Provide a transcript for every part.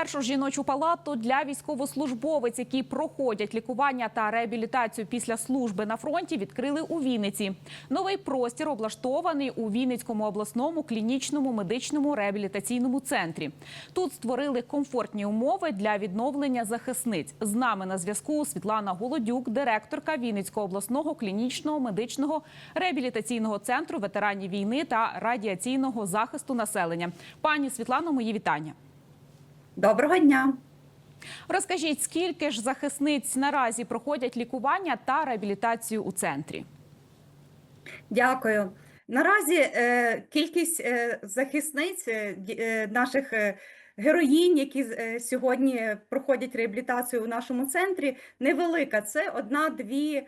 Першу жіночу палату для військовослужбовець, які проходять лікування та реабілітацію після служби на фронті, відкрили у Вінниці. Новий простір облаштований у Вінницькому обласному клінічному медичному реабілітаційному центрі. Тут створили комфортні умови для відновлення захисниць. З нами на зв'язку Світлана Голодюк, директорка Вінницького обласного клінічного медичного реабілітаційного центру ветеранів війни та радіаційного захисту населення. Пані Світлано, мої вітання. Доброго дня. Розкажіть, скільки ж захисниць наразі проходять лікування та реабілітацію у центрі? Дякую. Наразі е, кількість е, захисниць е, наших е, героїнь, які е, сьогодні проходять реабілітацію у нашому центрі, невелика. Це одна-дві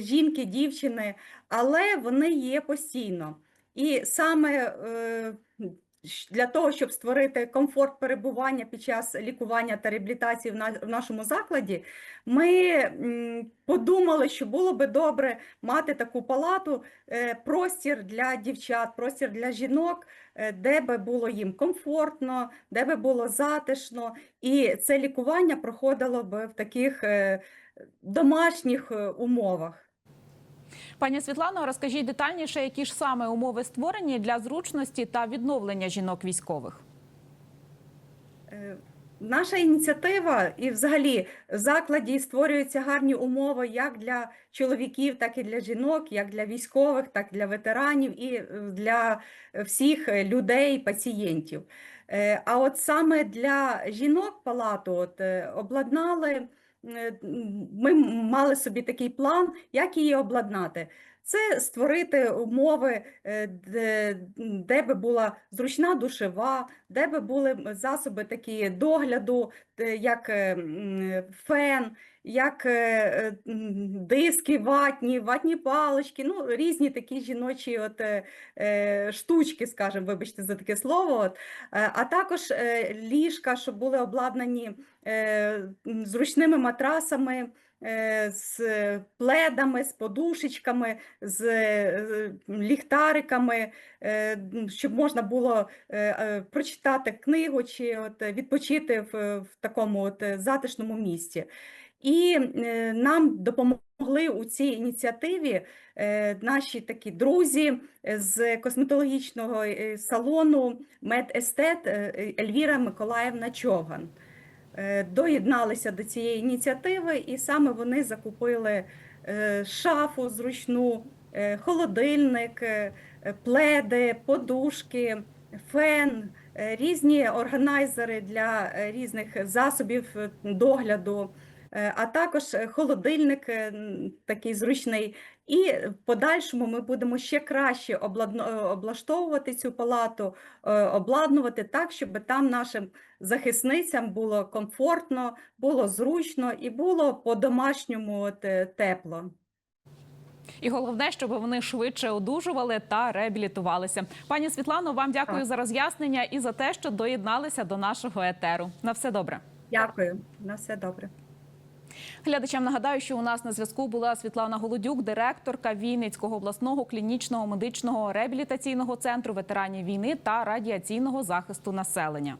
жінки, дівчини, але вони є постійно. І саме е, для того, щоб створити комфорт перебування під час лікування та реабілітації в нашому закладі, ми подумали, що було би добре мати таку палату, е, простір для дівчат, простір для жінок, е, де би було їм комфортно, де би було затишно, і це лікування проходило би в таких е, домашніх умовах. Пані Світлано, розкажіть детальніше, які ж саме умови створені для зручності та відновлення жінок військових. Е, Наша ініціатива і взагалі в закладі створюються гарні умови як для чоловіків, так і для жінок, як для військових, так і для ветеранів і е, для всіх людей, пацієнтів. Е, А от саме для жінок палату от, обладнали, ми мали собі такий план, як її обладнати. Це створити умови, е, де, де би була зручна душева, де би були засоби такі догляду, е, як е, фен, як диски ватні, ватні палички, ну, різні такі жіночі от, штучки, скажімо, вибачте за таке слово. От. А також ліжка, щоб були обладнані зручними матрасами, з пледами, з подушечками, з е, ліхтариками, е, щоб можна було е, е, прочитати книгу чи от е, відпочити в, в такому от е, затишному місці. І е, нам допомогли у цій ініціативі е, наші такі друзі е, з косметологічного е, салону Медестет е, Ельвіра Миколаївна Човган. Е, Доєдналися до цієї ініціативи, і саме вони закупили е, шафу зручну, е, холодильник, пледи, подушки, фен, різні органайзери для різних засобів догляду, а також е, холодильник е, такий зручний. І в подальшому ми будемо ще краще е, облаштовувати цю палату, е, обладнувати так, щоб там нашим захисницям було комфортно, було зручно і було по-домашньому е, тепло. І головне, щоб вони швидше одужували та реабілітувалися. Пані Світлано, вам дякую Так. за роз'яснення і за те, що доєдналися до нашого етеру. На все добре. Дякую, на все добре. Глядачам нагадаю, що у нас на зв'язку була Світлана Голодюк, директорка Вінницького обласного клінічного медичного реабілітаційного центру ветеранів війни та радіаційного захисту населення.